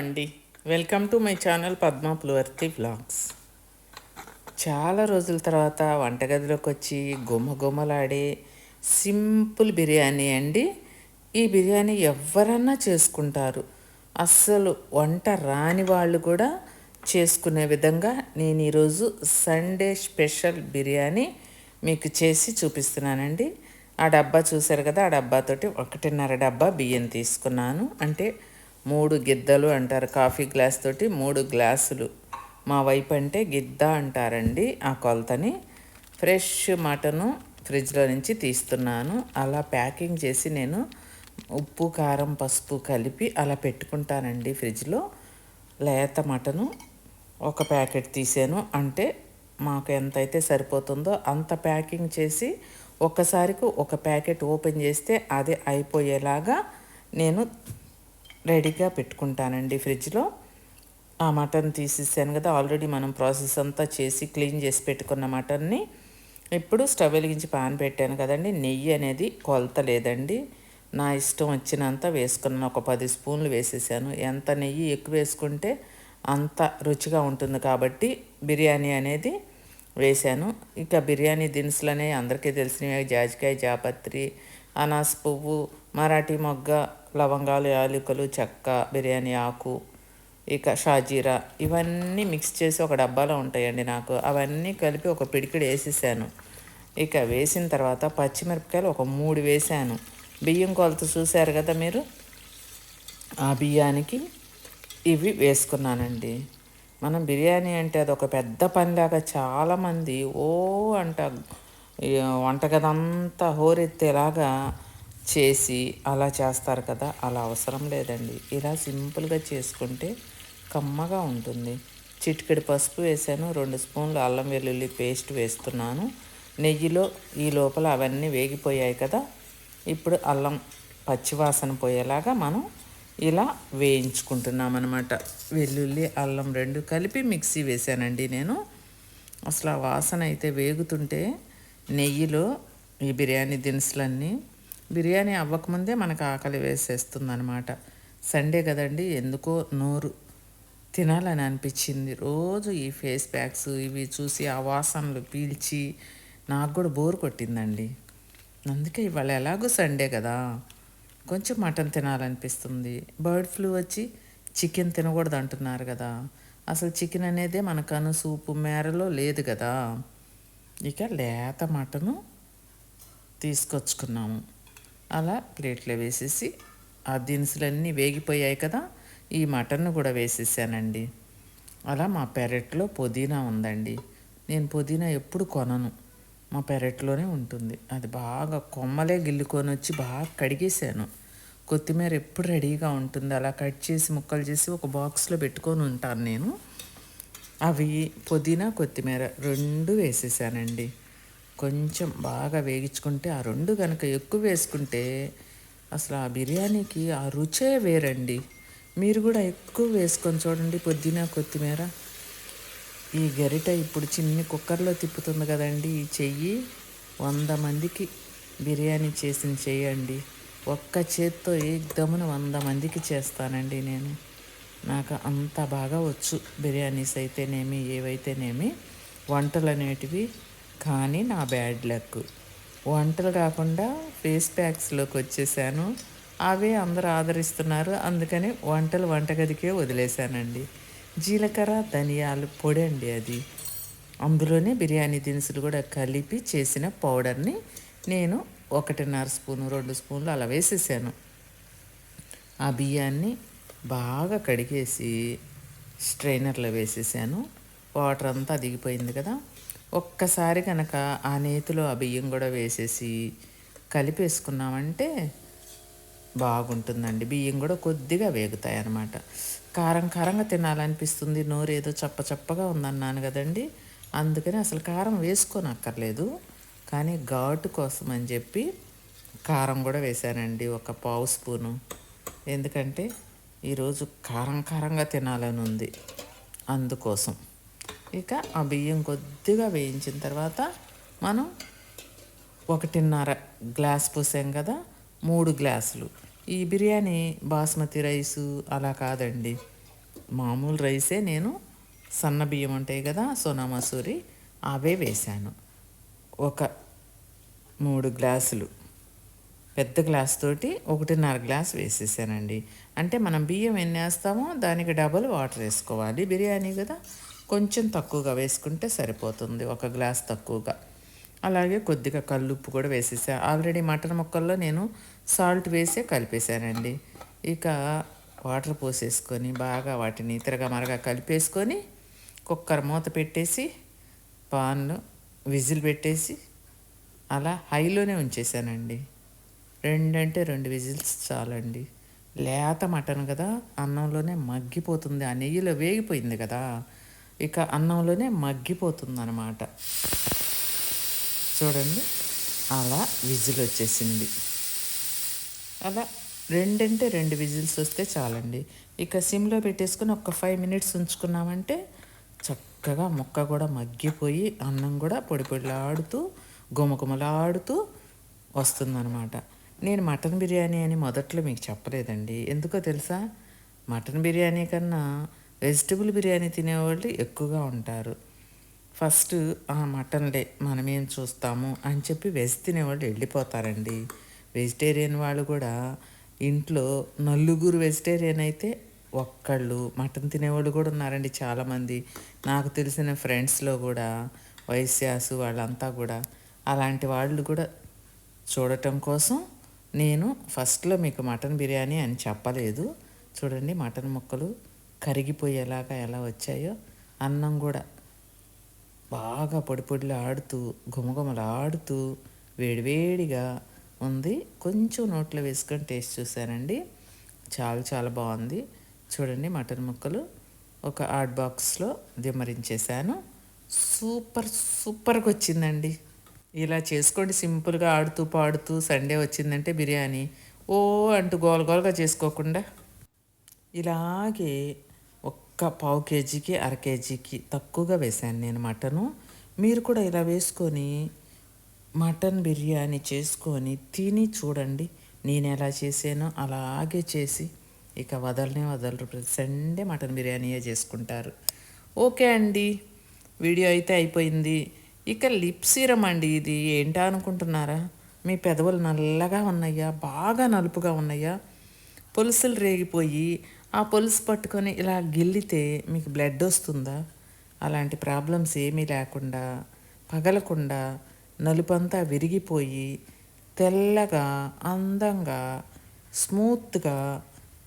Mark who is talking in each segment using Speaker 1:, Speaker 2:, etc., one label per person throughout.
Speaker 1: అండి. Welcome to my channel Padma Pulavarthi vlogs చాలా రోజుల తర్వాత వంటగదిలోకి వచ్చి గుమ్మ సింపుల్ బిర్యానీ అండి. ఈ బిర్యానీ ఎవరన్నా చేసుకుంటారు. అస్సలు వంట రాని వాళ్ళు కూడా చేసుకునే విధంగా నేను ఈరోజు సండే స్పెషల్ బిర్యానీ మీకు చేసి చూపిస్తున్నానండి. ఆ డబ్బా చూశారు కదా ఆ డబ్బాతోటి ఒకటిన్నర డబ్బా బియ్యం తీసుకున్నాను. అంటే మూడు గిద్దలు అంటారు కాఫీ గ్లాస్ తోటి మూడు గ్లాసులు. మా వైపు అంటే గిద్ద అంటారండి ఆ కొలతని. ఫ్రెష్ మటను ఫ్రిడ్జ్లో నుంచి తీస్తున్నాను. అలా ప్యాకింగ్ చేసి నేను ఉప్పు కారం పసుపు కలిపి అలా పెట్టుకుంటానండి ఫ్రిడ్జ్లో. లేత మటను ఒక ప్యాకెట్ తీసాను. అంటే మాకు ఎంతైతే సరిపోతుందో అంత ప్యాకింగ్ చేసి ఒక్కసారికి ఒక ప్యాకెట్ ఓపెన్ చేస్తే అది అయిపోయేలాగా నేను రెడీగా పెట్టుకుంటానండి ఫ్రిడ్జ్లో. ఆ మటన్ తీసేసాను కదా ఆల్రెడీ మనం ప్రాసెస్ అంతా చేసి క్లీన్ చేసి పెట్టుకున్న మటన్ని. ఇప్పుడు స్టవ్ వెలిగించి పాన్ పెట్టాను కదండి నెయ్యి అనేది కొలత లేదండి. నా ఇష్టం వచ్చినంత వేసుకున్నాను ఒక పది స్పూన్లు వేసేసాను. ఎంత నెయ్యి ఎక్కువ వేసుకుంటే అంత రుచిగా ఉంటుంది కాబట్టి బిర్యానీ అనేది వేశాను ఇక బిర్యానీ దినుసులు అనేవి అందరికీ తెలిసినవి జాజికాయ జాపత్రి అనాస్ పువ్వు మరాఠీ మొగ్గ లవంగాలు యాలకులు చెక్క బిర్యానీ ఆకు ఇక షాజీరా ఇవన్నీ మిక్స్ చేసి ఒక డబ్బాలో ఉంటాయండి నాకు. అవన్నీ కలిపి ఒక పిడికిడి వేసేసాను. ఇక వేసిన తర్వాత పచ్చిమిరపకాయలు ఒక మూడు వేసాను. బియ్యం కొలత చూశారు కదా మీరు? ఆ బియ్యానికి ఇవి వేసుకున్నానండి. మనం బిర్యానీ అంటే అది ఒక పెద్ద పనిలాగా చాలామంది ఓ అంట వంటగదంతా హోరెత్తేలాగా చేసి అలా చేస్తారు కదా అలా అవసరం లేదండి. ఇలా సింపుల్గా చేసుకుంటే కమ్మగా ఉంటుంది. చిటికెడు పసుపు వేసాను రెండు స్పూన్లు అల్లం వెల్లుల్లి పేస్ట్ వేస్తున్నాను. నెయ్యిలో ఈ లోపల అవన్నీ వేగిపోయాయి కదా ఇప్పుడు అల్లం పచ్చివాసన పోయేలాగా మనం ఇలా వేయించుకుంటున్నాం అనమాట వెల్లుల్లి అల్లం రెండు కలిపి మిక్సీ వేసానండి నేను. అసలు ఆ వాసన అయితే వేగుతుంటే నెయ్యిలో ఈ బిర్యానీ దినుసులన్నీ. బిర్యానీ అవ్వకముందే మనకు ఆకలి వేసేస్తుంది అనమాట సండే కదండి ఎందుకో నోరు తినాలని అనిపించింది. రోజు ఈ ఫేస్ ప్యాక్స్ ఇవి చూసి ఆ వాసనలు పీల్చి నాకు కూడా బోర్ కొట్టిందండి. అందుకే ఇవాళ ఎలాగో సండే కదా కొంచెం మటన్ తినాలనిపిస్తుంది. బర్డ్ ఫ్లూ వచ్చి చికెన్ తినకూడదు అంటున్నారు కదా. అసలు చికెన్ అనేదే మన కను సూపు మేరలో లేదు కదా. ఇక లేత మటను తీసుకొచ్చుకున్నాము. అలా ప్లేట్లో వేసేసి ఆ దినుసులన్నీ వేగిపోయాయి కదా ఈ మటన్ను కూడా వేసేసానండి. అలా మా పెరట్లో పుదీనా ఉందండి. నేను పుదీనా ఎప్పుడు కొనను. మా పెరట్లోనే ఉంటుంది. అది బాగా కొమ్మలే గిల్లుకొని వచ్చి బాగా కడిగేసాను కొత్తిమీర ఎప్పుడు రెడీగా ఉంటుంది అలా కట్ చేసి ముక్కలు చేసి ఒక బాక్స్లో పెట్టుకొని ఉంటాను నేను. అవి పుదీనా కొత్తిమీర రెండు వేసేసానండి. కొంచెం బాగా వేగించుకుంటే ఆ రెండు కనుక ఎక్కువ వేసుకుంటే అసలు ఆ బిర్యానీకి ఆ రుచే వేరండి. మీరు కూడా ఎక్కువ వేసుకొని చూడండి పుదీనా కొత్తిమీర. ఈ గరిట ఇప్పుడు చిన్ని కుక్కర్లో తిప్పుతుంది కదండి ఈ చెయ్యి. వంద మందికి బిర్యానీ చేసిన చెయ్యండి. ఒక్క చేత్తో ఏకదమున వంద మందికి చేస్తానండి నేను. నాకు అంత బాగా వచ్చు బిర్యానీస్ అయితేనేమి ఏవైతేనేమి వంటలు అనేటివి కానీ నా బ్యాడ్ లక్. వంటలు కాకుండా ఫేస్ ప్యాక్స్లోకి వచ్చేసాను. అవే అందరూ ఆదరిస్తున్నారు. అందుకని వంటలు వంటగదికే వదిలేశానండి. జీలకర్ర ధనియాలు పొడి అండి అది. అందులోనే బిర్యానీ దినుసులు కూడా కలిపి చేసిన పౌడర్ని నేను ఒకటిన్నర స్పూను రెండు స్పూన్లు అలా వేసేసాను. ఆ బియ్యాన్ని బాగా కడిగేసి స్ట్రైనర్లో వేసేసాను. వాటర్ అంతా దిగిపోయింది కదా. ఒక్కసారి కనుక ఆ నేతిలో ఆ బియ్యం కూడా వేసేసి కలిపేసుకున్నామంటే బాగుంటుందండి. బియ్యం కూడా కొద్దిగా వేగుతాయి అన్నమాట కారం కారంగా తినాలనిపిస్తుంది. నోరు ఏదో చప్ప చప్పగా ఉందన్నాను కదండి. అందుకని అసలు కారం వేసుకోనక్కర్లేదు. కానీ ఘాటు కోసం అని చెప్పి కారం కూడా వేశానండి. ఒక పావు స్పూను. ఎందుకంటే ఈరోజు కారం కారంగా తినాలని ఉంది. అందుకోసం. ఇక ఆ బియ్యం కొద్దిగా వేయించిన తర్వాత మనం ఒకటిన్నర గ్లాస్ పోసాం కదా మూడు గ్లాసులు. ఈ బిర్యానీ బాస్మతి రైసు అలా కాదండి. మామూలు రైసే నేను సన్న బియ్యం ఉంటాయి కదా సోనా మసూరి అవే వేశాను. ఒక మూడు గ్లాసులు. పెద్ద గ్లాస్ తోటి ఒకటిన్నర గ్లాస్ వేసేసానండి. అంటే మనం బియ్యం ఎన్ని వేస్తామో దానికి డబల్ వాటర్ వేసుకోవాలి. బిర్యానీ కదా కొంచెం తక్కువగా వేసుకుంటే సరిపోతుంది ఒక గ్లాస్ తక్కువగా. అలాగే కొద్దిగా కల్లుప్పు కూడా వేసేసా. ఆల్రెడీ మటన్ ముక్కల్లో నేను సాల్ట్ వేసే కలిపేశానండి. ఇక వాటర్ పోసేసుకొని బాగా వాటిని తిరగా మరగా కలిపేసుకొని కుక్కర్ మూత పెట్టేసి పాన్లో విజిల్ పెట్టేసి అలా హైలోనే ఉంచేసానండి రెండంటే రెండు విజిల్స్ చాలండి. లేత మటన్ కదా అన్నంలోనే మగ్గిపోతుంది. ఆ నెయ్యిలో వేగిపోయింది కదా ఇక అన్నంలోనే మగ్గిపోతుంది అన్నమాట చూడండి అలా విజిల్ వచ్చేసింది. అలా రెండంటే రెండు విజిల్స్ వస్తే చాలండి. ఇక సిమ్లో పెట్టేసుకుని ఒక ఫైవ్ మినిట్స్ ఉంచుకున్నామంటే చక్కగా ముక్క కూడా మగ్గిపోయి అన్నం కూడా పొడి పొడిలాడుతూ గుమగుమలాడుతూ వస్తుందన్నమాట. నేను మటన్ బిర్యానీ అని మొదట్లో మీకు చెప్పలేదండి. ఎందుకో తెలుసా? మటన్ బిర్యానీ కన్నా వెజిటబుల్ బిర్యానీ తినేవాళ్ళు ఎక్కువగా ఉంటారు. ఫస్ట్ ఆ మటన్లే మనమేం చూస్తాము అని చెప్పి వెజ్ తినేవాళ్ళు వెళ్ళిపోతారండి. వెజిటేరియన్ వాళ్ళు కూడా ఇంట్లో నలుగురు వెజిటేరియన్ అయితే ఒక్కళ్ళు మటన్ తినేవాళ్ళు కూడా ఉన్నారండి చాలామంది. నాకు తెలిసిన ఫ్రెండ్స్లో కూడా వైశ్యాసు వాళ్ళంతా కూడా. అలాంటి వాళ్ళు కూడా చూడటం కోసం నేను ఫస్ట్లో మీకు మటన్ బిర్యానీ అని చెప్పలేదు. చూడండి మటన్ ముక్కలు కరిగిపోయేలాగా ఎలా వచ్చాయో. అన్నం కూడా బాగా పొడి పొడిలు ఆడుతూ గుమగుమలు ఆడుతూ వేడివేడిగా ఉంది. కొంచెం నోట్లో వేసుకొని టేస్ట్ చూశానండి. చాలా చాలా బాగుంది. చూడండి మటన్ ముక్కలు ఒక ఆర్ట్ బాక్స్లో దిమ్మరించేశాను. సూపర్ సూపర్గా వచ్చిందండి. ఇలా చేసుకోండి సింపుల్గా ఆడుతూ పాడుతూ సండే వచ్చిందంటే బిర్యానీ. ఓ అంటూ గోల గోలగా చేసుకోకుండా ఇలాగే ఒక్క పావు కేజీకి అర కేజీకి తక్కువగా వేశాను నేను మటను. మీరు కూడా ఇలా వేసుకొని మటన్ బిర్యానీ చేసుకొని తిని చూడండి నేను ఎలా చేసానో అలాగే చేసి ఇక వదలనే వదలరు. ప్రతి సండే మటన్ బిర్యానీయే చేసుకుంటారు. ఓకే అండి వీడియో అయితే అయిపోయింది. ఇక లిప్ సీరం అండి ఇది. ఏంటా అనుకుంటున్నారా? మీ పెదవులు నల్లగా ఉన్నాయా బాగా నలుపుగా ఉన్నాయా పులుసులు రేగిపోయి ఆ పులుసు పట్టుకొని ఇలా గిల్లితే మీకు బ్లడ్ వస్తుందా? అలాంటి ప్రాబ్లమ్స్ ఏమీ లేకుండా పగలకుండా నలుపంతా విరిగిపోయి తెల్లగా అందంగా స్మూత్గా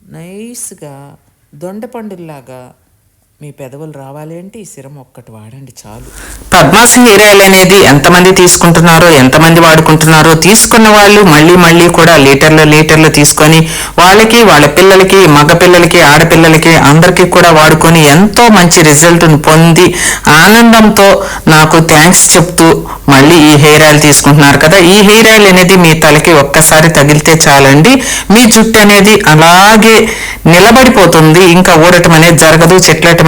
Speaker 1: నైస్గా దొండపండుల్లాగా మీ పెదవులు రావాలి అంటే ఈ సిరం ఒక్కటి వాడండి చాలు.
Speaker 2: పద్మాసన్ హెయిర్ ఆయిల్ అనేది ఎంతమంది తీసుకుంటున్నారో ఎంతమంది వాడుకుంటున్నారో తీసుకున్న వాళ్ళు మళ్ళీ మళ్ళీ కూడా లీటర్లు లీటర్లు తీసుకొని వాళ్ళకి వాళ్ళ పిల్లలకి మగ పిల్లలకి ఆడపిల్లలకి అందరికీ కూడా వాడుకొని ఎంతో మంచి రిజల్ట్ను పొంది ఆనందంతో నాకు థ్యాంక్స్ చెప్తూ మళ్ళీ ఈ హెయిర్ ఆయిల్ తీసుకుంటున్నారు కదా. ఈ హెయిర్ ఆయిల్ అనేది మీ తలకి ఒక్కసారి తగిలితే చాలండి. మీ జుట్టు అనేది అలాగే నిలబడిపోతుంది. ఇంకా ఊరటం అనేది జరగదు చెట్లటం